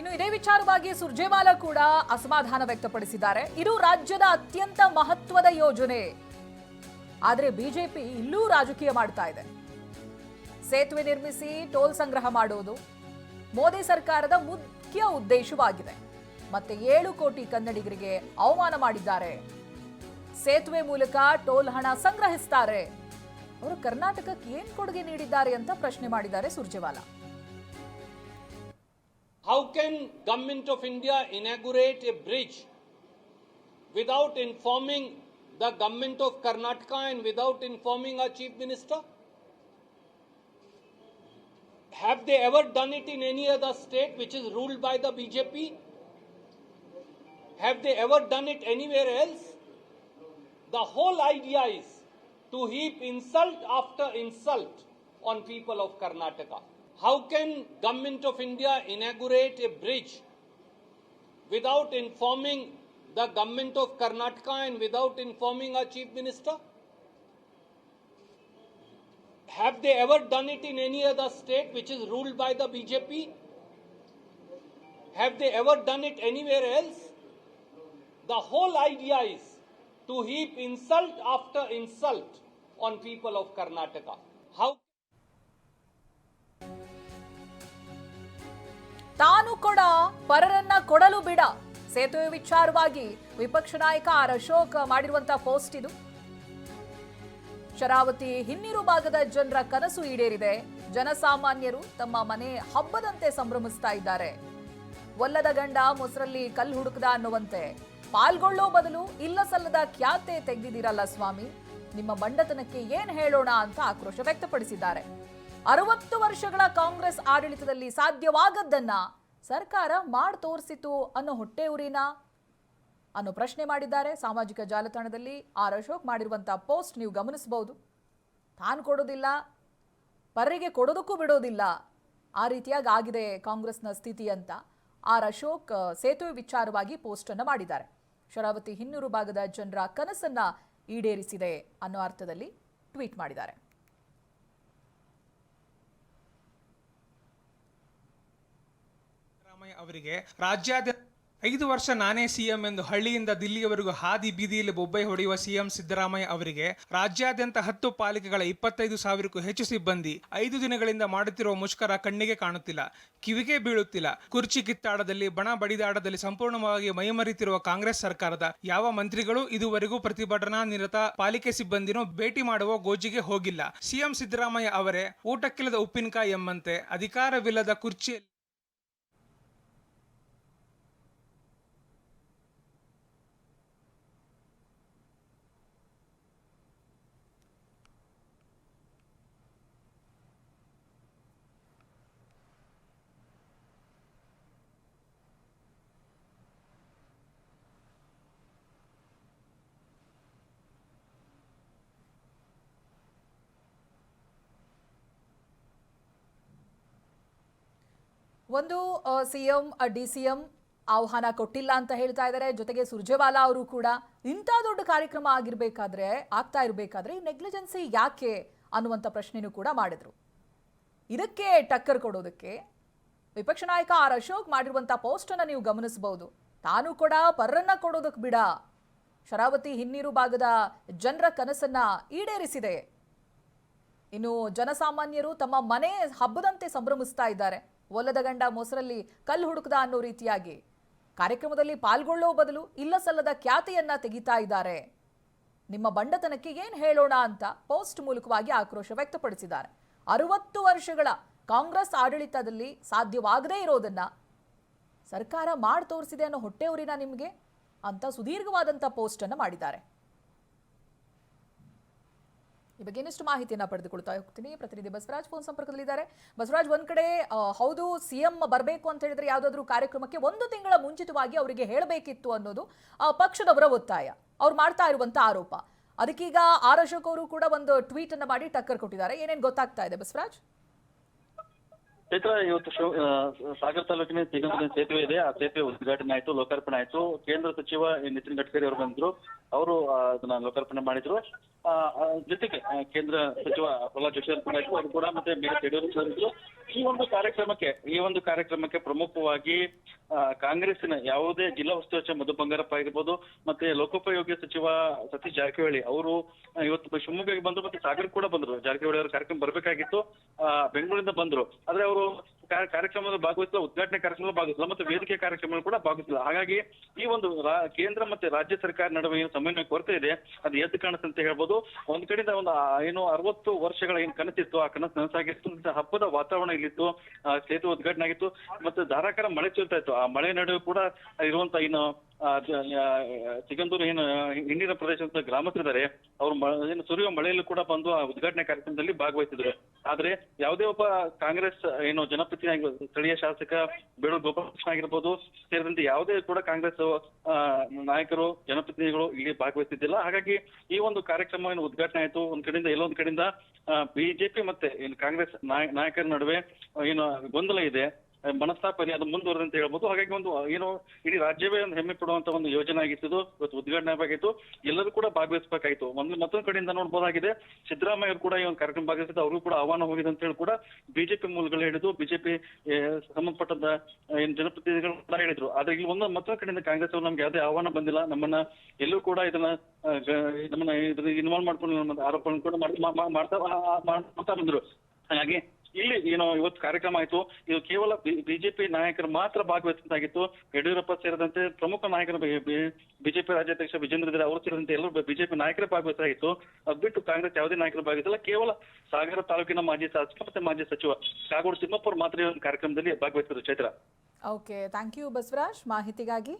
ಇನ್ನು ಇದೇ ವಿಚಾರವಾಗಿ ಸುರ್ಜೇವಾಲಾ ಕೂಡ ಅಸಮಾಧಾನ ವ್ಯಕ್ತಪಡಿಸಿದ್ದಾರೆ. ಇದು ರಾಜ್ಯದ ಅತ್ಯಂತ ಮಹತ್ವದ ಯೋಜನೆ. ಆದರೆ ಬಿಜೆಪಿ ಇಲ್ಲೂ ರಾಜಕೀಯ ಮಾಡ್ತಾ ಇದೆ. ಸೇತುವೆ ನಿರ್ಮಿಸಿ ಟೋಲ್ ಸಂಗ್ರಹ ಮಾಡುವುದು ಮೋದಿ ಸರ್ಕಾರದ ಮುಖ್ಯ ಉದ್ದೇಶವಾಗಿದೆ. ಮತ್ತೆ ಏಳು ಕೋಟಿ ಕನ್ನಡಿಗರಿಗೆ ಅವಮಾನ ಮಾಡಿದ್ದಾರೆ. ಸೇತುವೆ ಮೂಲಕ ಟೋಲ್ ಹಣ ಸಂಗ್ರಹಿಸ್ತಾರೆ. ಅವರು ಕರ್ನಾಟಕಕ್ಕೆ ಏನ್ ಕೊಡುಗೆ ನೀಡಿದ್ದಾರೆ ಅಂತ ಪ್ರಶ್ನೆ ಮಾಡಿದ್ದಾರೆ Surjewala. How can government of India inaugurate a bridge without informing the government of Karnataka and without informing our chief minister? Have they ever done it in any other state which is ruled by the BJP? Have they ever done it anywhere else? The whole idea is to heap insult after insult on people of Karnataka. How can government of India inaugurate a bridge without informing the government of Karnataka and without informing our chief minister? Have they ever done it in any other state which is ruled by the BJP? Have they ever done it anywhere else? The whole idea is to heap insult after insult on people of Karnataka. How ತಾನು ಕೊಡ, ಪರರನ್ನ ಕೊಡಲು ಬಿಡ. ಸೇತುವೆ ವಿಚಾರವಾಗಿ ವಿಪಕ್ಷ ನಾಯಕ R Ashok ಮಾಡಿರುವಂತಹ post ಇದು. ಶರಾವತಿ ಹಿನ್ನೀರು ಭಾಗದ ಜನರ ಕನಸು ಈಡೇರಿದೆ. ಜನಸಾಮಾನ್ಯರು ತಮ್ಮ ಮನೆ ಹಬ್ಬದಂತೆ ಸಂಭ್ರಮಿಸ್ತಾ ಇದ್ದಾರೆ. ಒಲ್ಲದ ಗಂಡ ಮೊಸರಲ್ಲಿ ಕಲ್ಲು ಹುಡುಕದ ಅನ್ನುವಂತೆ. ಪಾಲ್ಗೊಳ್ಳೋ ಬದಲು ಇಲ್ಲ ಸಲ್ಲದ ಖ್ಯಾತೆ ತೆಗೆದಿದ್ದೀರಲ್ಲ ಸ್ವಾಮಿ. ನಿಮ್ಮ ಬಂಡತನಕ್ಕೆ ಏನ್ ಹೇಳೋಣ ಅಂತ ಆಕ್ರೋಶ ವ್ಯಕ್ತಪಡಿಸಿದ್ದಾರೆ. ಅರವತ್ತು ವರ್ಷಗಳ ಕಾಂಗ್ರೆಸ್ ಆಡಳಿತದಲ್ಲಿ ಸಾಧ್ಯವಾಗದ್ದನ್ನ ಸರ್ಕಾರ ಮಾಡ್ ತೋರಿಸಿತು ಅನ್ನೋ ಹೊಟ್ಟೆ ಉರಿನ ಅನ್ನೋ ಪ್ರಶ್ನೆ ಮಾಡಿದ್ದಾರೆ. ಸಾಮಾಜಿಕ ಜಾಲತಾಣದಲ್ಲಿ ಆರ್ ಅಶೋಕ್ ಮಾಡಿರುವಂಥ ಪೋಸ್ಟ್ ನೀವು ಗಮನಿಸಬಹುದು. ತಾನು ಕೊಡೋದಿಲ್ಲ, ಪರ್ರಿಗೆ ಕೊಡೋದಕ್ಕೂ ಬಿಡೋದಿಲ್ಲ, ಆ ರೀತಿಯಾಗಿ ಆಗಿದೆ ಕಾಂಗ್ರೆಸ್ನ ಸ್ಥಿತಿ ಅಂತ ಆರ್ ಅಶೋಕ್ ಸೇತುವೆ ವಿಚಾರವಾಗಿ ಪೋಸ್ಟ್ ಅನ್ನು ಮಾಡಿದ್ದಾರೆ. ಶರಾವತಿ ಹಿನ್ನೂರು ಭಾಗದ ಜನರ ಕನಸನ್ನ ಈಡೇರಿಸಿದೆ ಅನ್ನೋ ಅರ್ಥದಲ್ಲಿ ಟ್ವೀಟ್ ಮಾಡಿದ್ದಾರೆ. ಸಿದ್ದರಾಮಯ್ಯ ಅವರಿಗೆ ರಾಜ್ಯಾದ್ಯಂತ ಐದು ವರ್ಷ ನಾನೇ ಸಿಎಂ ಎಂದು ಹಳ್ಳಿಯಿಂದ ದಿಲ್ಲಿಯವರೆಗೂ ಹಾದಿ ಬೀದಿಯಲ್ಲಿ ಬೊಬ್ಬೆ ಹೊಡೆಯುವ ಸಿಎಂ ಸಿದ್ದರಾಮಯ್ಯ ಅವರಿಗೆ ರಾಜ್ಯಾದ್ಯಂತ ಹತ್ತು ಪಾಲಿಕೆಗಳ ಇಪ್ಪತ್ತೈದು ಸಾವಿರಕ್ಕೂ ಹೆಚ್ಚು ಸಿಬ್ಬಂದಿ ಐದು ದಿನಗಳಿಂದ ಮಾಡುತ್ತಿರುವ ಮುಷ್ಕರ ಕಣ್ಣಿಗೆ ಕಾಣುತ್ತಿಲ್ಲ, ಕಿವಿಗೆ ಬೀಳುತ್ತಿಲ್ಲ. ಕುರ್ಚಿ ಕಿತ್ತಾಡದಲ್ಲಿ, ಬಣ ಬಡಿದಾಡದಲ್ಲಿ ಸಂಪೂರ್ಣವಾಗಿ ಮೈಮರಿತಿರುವ ಕಾಂಗ್ರೆಸ್ ಸರ್ಕಾರದ ಯಾವ ಮಂತ್ರಿಗಳು ಇದುವರೆಗೂ ಪ್ರತಿಭಟನಾ ನಿರತ ಪಾಲಿಕೆ ಸಿಬ್ಬಂದಿನೂ ಭೇಟಿ ಮಾಡುವ ಗೋಜಿಗೆ ಹೋಗಿಲ್ಲ. ಸಿಎಂ ಸಿದ್ದರಾಮಯ್ಯ ಅವರೇ ಊಟಕ್ಕಿಲ್ಲದ ಉಪ್ಪಿನಕಾಯಿ ಎಂಬಂತೆ ಅಧಿಕಾರವಿಲ್ಲದ ಕುರ್ಚಿಯಲ್ಲಿ ಒಂದು ಸಿಎಂ ಡಿ ಸಿ ಎಂ ಆಹ್ವಾನ ಕೊಟ್ಟಿಲ್ಲ ಅಂತ ಹೇಳ್ತಾ ಇದ್ದಾರೆ. ಜೊತೆಗೆ ಸುರ್ಜೇವಾಲಾ ಅವರು ಕೂಡ ಇಂಥ ದೊಡ್ಡ ಕಾರ್ಯಕ್ರಮ ಆಗಿರ್ಬೇಕಾದ್ರೆ, ಆಗ್ತಾ ಇರಬೇಕಾದ್ರೆ ಈ ನೆಗ್ಲಿಜೆನ್ಸಿ ಯಾಕೆ ಅನ್ನುವಂಥ ಪ್ರಶ್ನೆನೂ ಕೂಡ ಮಾಡಿದ್ರು. ಇದಕ್ಕೆ ಟಕ್ಕರ್ ಕೊಡೋದಕ್ಕೆ ವಿಪಕ್ಷ ನಾಯಕ ಆರ್ ಅಶೋಕ್ ಮಾಡಿರುವಂಥ ಪೋಸ್ಟನ್ನು ನೀವು ಗಮನಿಸಬಹುದು ತಾನು ಕೂಡ ಪರ್ರನ್ನ ಕೊಡೋದಕ್ಕೆ ಬಿಡ. ಶರಾವತಿ ಹಿನ್ನೀರು ಭಾಗದ ಜನರ ಕನಸನ್ನ ಈಡೇರಿಸಿದೆ. ಇನ್ನು ಜನಸಾಮಾನ್ಯರು ತಮ್ಮ ಮನೆ ಹಬ್ಬದಂತೆ ಸಂಭ್ರಮಿಸ್ತಾ ಇದ್ದಾರೆ. ಒಲ್ಲದ ಗಂಡ ಮೊಸರಲ್ಲಿ ಕಲ್ಲು ಹುಡುಕದ ಅನ್ನೋ ರೀತಿಯಾಗಿ. ಕಾರ್ಯಕ್ರಮದಲ್ಲಿ ಪಾಲ್ಗೊಳ್ಳೋ ಬದಲು ಇಲ್ಲ ಸಲ್ಲದ ಖ್ಯಾತಿಯನ್ನ ತೆಗಿತಾ ಇದ್ದಾರೆ. ನಿಮ್ಮ ಬಂಡತನಕ್ಕೆ ಏನು ಹೇಳೋಣ ಅಂತ ಪೋಸ್ಟ್ ಮೂಲಕವಾಗಿ ಆಕ್ರೋಶ ವ್ಯಕ್ತಪಡಿಸಿದ್ದಾರೆ. ಅರವತ್ತು ವರ್ಷಗಳ ಕಾಂಗ್ರೆಸ್ ಆಡಳಿತದಲ್ಲಿ ಸಾಧ್ಯವಾಗದೇ ಇರೋದನ್ನ ಸರ್ಕಾರ ಮಾಡಿ ತೋರಿಸಿದೆ ಅನ್ನೋ ಹೊಟ್ಟೆ ಉರಿನ ನಿಮಗೆ ಅಂತ ಸುದೀರ್ಘವಾದಂಥ ಪೋಸ್ಟ್ ಅನ್ನು ಮಾಡಿದ್ದಾರೆ. ಈ ಬಗ್ಗೆ ಇನ್ನಷ್ಟು ಮಾಹಿತಿಯನ್ನು ಪಡೆದುಕೊಳ್ತಾ ಹೋಗ್ತೀನಿ. ಪ್ರತಿನಿಧಿ ಬಸವರಾಜ್ ಫೋನ್ ಸಂಪರ್ಕದಲ್ಲಿದ್ದಾರೆ. ಬಸವರಾಜ್, ಒಂದ್ ಕಡೆ ಹೌದು, ಸಿಎಂ ಬರಬೇಕು ಅಂತ ಹೇಳಿದ್ರೆ ಯಾವ್ದಾದ್ರು ಕಾರ್ಯಕ್ರಮಕ್ಕೆ ಒಂದು ತಿಂಗಳ ಮುಂಚಿತವಾಗಿ ಅವರಿಗೆ ಹೇಳಬೇಕಿತ್ತು ಅನ್ನೋದು ಪಕ್ಷದವರ ಒತ್ತಾಯ. ಅವ್ರು ಮಾಡ್ತಾ ಇರುವಂತ ಆರೋಪ. ಅದಕ್ಕೀಗ ಆರ್ ಅಶೋಕ್ ಅವರು ಕೂಡ ಒಂದು ಟ್ವೀಟ್ ಅನ್ನ ಮಾಡಿ ಟಕ್ಕರ್ ಕೊಟ್ಟಿದ್ದಾರೆ. ಏನೇನು ಗೊತ್ತಾಗ್ತಾ ಇದೆ ಬಸವರಾಜ್? ಚೈತ್ರ ಇವತ್ತು ಶಿವ ಸಾಗರ ತಾಲೂಕಿನ ಸಿಗಂದೂರಿನ ಸೇತುವೆ ಇದೆ. ಆ ಸೇತುವೆ ಉದ್ಘಾಟನೆ ಆಯ್ತು ಲೋಕಾರ್ಪಣೆ ಆಯ್ತು. ಕೇಂದ್ರ ಸಚಿವ ನಿತಿನ್ ಗಡ್ಕರಿ ಅವರು ಬಂದ್ರು. ಅವರು ಅದನ್ನ ಲೋಕಾರ್ಪಣೆ ಮಾಡಿದ್ರು. ಆ, ಜೊತೆಗೆ ಕೇಂದ್ರ ಸಚಿವ ಪ್ರಹ್ಲಾದ್ ಜೋಶಿ ಅವರು ಕೂಡ ಕೂಡ ಮತ್ತೆ ಬಿ ಯಡಿಯೂರಪ್ಪ ಅವರು ಈ ಒಂದು ಕಾರ್ಯಕ್ರಮಕ್ಕೆ ಈ ಒಂದು ಕಾರ್ಯಕ್ರಮಕ್ಕೆ ಪ್ರಮುಖವಾಗಿ ಕಾಂಗ್ರೆಸ್ಸಿನ ಯಾವುದೇ ಜಿಲ್ಲಾ ಉಸ್ತುವಾರಿ ಸಚಿವ ಮಧು ಬಂಗಾರಪ್ಪ ಆಗಿರ್ಬೋದು, ಮತ್ತೆ ಲೋಕೋಪಯೋಗಿ ಸಚಿವ ಸತೀಶ್ ಜಾರಕಿಹೊಳಿ ಅವರು ಇವತ್ತು ಶಿವಮೊಗ್ಗಕ್ಕೆ ಬಂದ್ರು ಮತ್ತೆ ಸಾಗರ್ ಕೂಡ ಬಂದ್ರು. ಜಾರಕಿಹೊಳಿ ಅವರ ಕಾರ್ಯಕ್ರಮ ಬರಬೇಕಾಗಿತ್ತು. ಬೆಂಗಳೂರಿಂದ ಬಂದ್ರು. ಆದ್ರೆ ಅವರು ಕಾರ್ಯಕ್ರಮದ ಭಾಗವಹಿಸಿಲ್ಲ ಉದ್ಘಾಟನೆ ಕಾರ್ಯಕ್ರಮದಲ್ಲಿ ಭಾಗವಹಿಸಿಲ್ಲ, ಮತ್ತೆ ವೇದಿಕೆ ಕಾರ್ಯಕ್ರಮ ಕೂಡ ಭಾಗವಹಿಸಿಲ್ಲ. ಹಾಗಾಗಿ ಈ ಒಂದು ಕೇಂದ್ರ ಮತ್ತೆ ರಾಜ್ಯ ಸರ್ಕಾರ ನಡುವೆ ಏನು ಸಮನ್ವಯ ಕೊರತೆ ಇದೆ, ಅದು ಎದ್ದು ಕಾಣುತ್ತೆ ಅಂತ ಹೇಳ್ಬೋದು. ಒಂದ್ ಕಡೆಯಿಂದ ಒಂದು ಏನು ಅರವತ್ತು ವರ್ಷಗಳ ಏನ್ ಕನಸಿತ್ತು, ಆ ಕನಸು ನನಸಾಗಿತ್ತು. ಹಬ್ಬದ ವಾತಾವರಣ ಇಲ್ಲಿತ್ತು ಸೇತುವೆ ಉದ್ಘಾಟನೆ ಆಗಿತ್ತು, ಮತ್ತೆ ಧಾರಾಕಾರ ಮಳೆ ಚೀರ್ತಾ ಇತ್ತು ಮಳೆ ನಡುವೆ ಕೂಡ ಇರುವಂತ ಏನು ಚಿಗಂದೂರು ಏನು ಹಿಂದಿನ ಪ್ರದೇಶದ ಗ್ರಾಮಸ್ಥರಿದ್ದಾರೆ, ಅವರು ಏನು ಸುರಿಯುವ ಮಳೆಯಲ್ಲೂ ಕೂಡ ಬಂದು ಆ ಉದ್ಘಾಟನೆ ಕಾರ್ಯಕ್ರಮದಲ್ಲಿ ಭಾಗವಹಿಸಿದ್ರು. ಆದ್ರೆ ಯಾವುದೇ ಒಬ್ಬ ಕಾಂಗ್ರೆಸ್, ಏನು ಜನಪ್ರತಿನಿಧಿ ಸ್ಥಳೀಯ ಶಾಸಕ ಬೇಡೂರು ಗೋಪಾಲಕೃಷ್ಣ ಆಗಿರ್ಬೋದು, ಸೇರಿದಂತೆ ಯಾವುದೇ ಕೂಡ ಕಾಂಗ್ರೆಸ್ ನಾಯಕರು, ಜನಪ್ರತಿನಿಧಿಗಳು ಇಲ್ಲಿ ಭಾಗವಹಿಸಿದ್ದಿಲ್ಲ. ಹಾಗಾಗಿ ಈ ಒಂದು ಕಾರ್ಯಕ್ರಮ ಏನು ಉದ್ಘಾಟನೆ ಆಯ್ತು, ಒಂದ್ ಕಡೆಯಿಂದ ಎಲ್ಲೊಂದ್ ಕಡೆಯಿಂದ ಬಿಜೆಪಿ ಮತ್ತೆ ಏನು ಕಾಂಗ್ರೆಸ್ ನಾಯ- ನಾಯಕರ ನಡುವೆ ಏನು ಗೊಂದಲ ಇದೆ. ಆ, ಮನಸ್ತಾಪ ಇದೆ ಅದು ಮುಂದುವರೆದ ಅಂತ ಹೇಳ್ಬೋದು. ಹಾಗಾಗಿ ಒಂದು ಏನು ಇಡೀ ರಾಜ್ಯವೇ ಒಂದು ಹೆಮ್ಮೆ ಪಡುವಂತ ಒಂದು ಯೋಜನೆ ಆಗಿತ್ತು. ಇವತ್ತು ಉದ್ಘಾಟನೆ ಆಗಿತ್ತು. ಎಲ್ಲರೂ ಕೂಡ ಭಾಗವಹಿಸಬೇಕಾಯಿತು. ಒಂದು ಮತ್ತೊಂದು ಕಡೆಯಿಂದ ನೋಡಬಹುದಾಗಿದೆ ಸಿದ್ದರಾಮಯ್ಯ ಕೂಡ ಈ ಒಂದು ಕಾರ್ಯಕ್ರಮ ಭಾಗವಹಿಸಿದ್ದು ಅವರು ಕೂಡ ಆಹ್ವಾನ ಹೋಗಿದೆ ಅಂತ ಹೇಳಿ ಕೂಡ ಬಿಜೆಪಿ ಮೂಲಗಳು ಹಿಡಿದು ಬಿಜೆಪಿ ಸಂಬಂಧಪಟ್ಟಂತ ಏನ್ ಜನಪ್ರತಿನಿಧಿಗಳು ಕೂಡ ಹೇಳಿದ್ರು. ಆದ್ರೆ ಇಲ್ಲಿ ಒಂದು ಮತ್ತೊಂದು ಕಡೆಯಿಂದ ಕಾಂಗ್ರೆಸ್ ಅವರು ನಮ್ಗೆ ಯಾವುದೇ ಆಹ್ವಾನ ಬಂದಿಲ್ಲ. ನಮ್ಮನ್ನ ಎಲ್ಲೂ ಕೂಡ ಇದನ್ನ ನಮ್ಮನ್ನ ಇನ್ವಾಲ್ವ್ ಮಾಡ್ಕೊಂಡು ಆರೋಪ ಕೂಡ ಮಾಡ್ತಾ ಬಂದ್ರು. ಹಾಗಾಗಿ ಇಲ್ಲಿ ಏನು ಇವತ್ತು ಕಾರ್ಯಕ್ರಮ ಆಯ್ತು. ಇದು ಕೇವಲ ಬಿಜೆಪಿ ನಾಯಕರು ಮಾತ್ರ ಭಾಗವಹಿಸಿದ್ದಾಗಿತ್ತು ಯಡಿಯೂರಪ್ಪ ಸೇರಿದಂತೆ ಪ್ರಮುಖ ನಾಯಕರು ಬಿಜೆಪಿ ರಾಜ್ಯಾಧ್ಯಕ್ಷ ವಿಜೇಂದ್ರ ಇದ್ದಾರೆ ಅವರು ಸೇರಿದಂತೆ ಎಲ್ಲರೂ ಬಿಜೆಪಿ ನಾಯಕರೇ ಭಾಗವಹಿಸಲಾಗಿತ್ತು. ಅದು ಬಿಟ್ಟು ಕಾಂಗ್ರೆಸ್ ಯಾವುದೇ ನಾಯಕರು ಭಾಗವಹಿಸಿಲ್ಲ. ಕೇವಲ ಸಾಗರ ತಾಲೂಕಿನ ಮಾಜಿ ಶಾಸಕ ಮತ್ತೆ ಮಾಜಿ ಸಚಿವ ಕಾಗೋಡು ತಿಮ್ಮಪ್ಪ ಮಾತ್ರ ಈ ಕಾರ್ಯಕ್ರಮದಲ್ಲಿ ಭಾಗವಹಿಸಿದ್ರು Chaitra. Okay thank you Basavaraj. ಮಾಹಿತಿಗಾಗಿ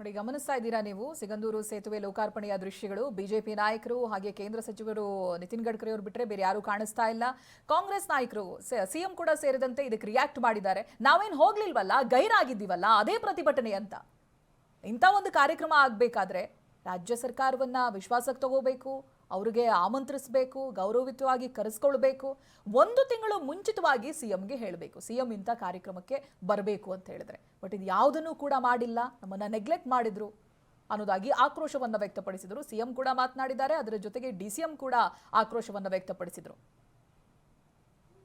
ನೋಡಿ, ಗಮನಿಸ್ತಾ ಇದ್ದೀರಾ ನೀವು? ಸಿಗಂದೂರು ಸೇತುವೆ ಲೋಕಾರ್ಪಣೆಯ ದೃಶ್ಯಗಳು. ಬಿಜೆಪಿ ನಾಯಕರು ಹಾಗೆ ಕೇಂದ್ರ ಸಚಿವರು ನಿತಿನ್ ಗಡ್ಕರಿ ಅವರು ಬಿಟ್ಟರೆ ಬೇರೆ ಯಾರು ಕಾಣಿಸ್ತಾ ಇಲ್ಲ. ಕಾಂಗ್ರೆಸ್ ನಾಯಕರು ಸಿಎಂ ಕೂಡ ಸೇರಿದಂತೆ ಇದಕ್ಕೆ ರಿಯಾಕ್ಟ್ ಮಾಡಿದ್ದಾರೆ. ನಾವೇನು ಹೋಗ್ಲಿಲ್ವಲ್ಲ? ಗೈರಾಗಿದ್ದೀವಲ್ಲ? ಅದೇ ಪ್ರತಿಭಟನೆ ಅಂತ. ಇಂಥ ಒಂದು ಕಾರ್ಯಕ್ರಮ ಆಗಬೇಕಾದ್ರೆ ರಾಜ್ಯ ಸರ್ಕಾರವನ್ನ ವಿಶ್ವಾಸಕ್ಕೆ ತಗೋಬೇಕು. ಅವ್ರಿಗೆ ಆಮಂತ್ರಿಸಬೇಕು ಗೌರವಿತವಾಗಿ ಕರೆಸ್ಕೊಳ್ಬೇಕು. ಒಂದು ತಿಂಗಳು ಮುಂಚಿತವಾಗಿ ಸಿಎಂಗೆ ಹೇಳಬೇಕು. ಸಿಎಂ ಇಂಥ ಕಾರ್ಯಕ್ರಮಕ್ಕೆ ಬರಬೇಕು ಅಂತ ಹೇಳಿದ್ರೆ. ಬಟ್ ಇದು ಯಾವುದನ್ನು ಕೂಡ ಮಾಡಿಲ್ಲ. ನಮ್ಮನ್ನ ನೆಗ್ಲೆಕ್ಟ್ ಮಾಡಿದ್ರು ಅನ್ನೋದಾಗಿ ಆಕ್ರೋಶವನ್ನ ವ್ಯಕ್ತಪಡಿಸಿದರು. ಸಿಎಂ ಕೂಡ ಮಾತನಾಡಿದ್ದಾರೆ. ಅದರ ಜೊತೆಗೆ ಡಿ ಸಿ ಎಂ ಕೂಡ ಆಕ್ರೋಶವನ್ನ ವ್ಯಕ್ತಪಡಿಸಿದರು.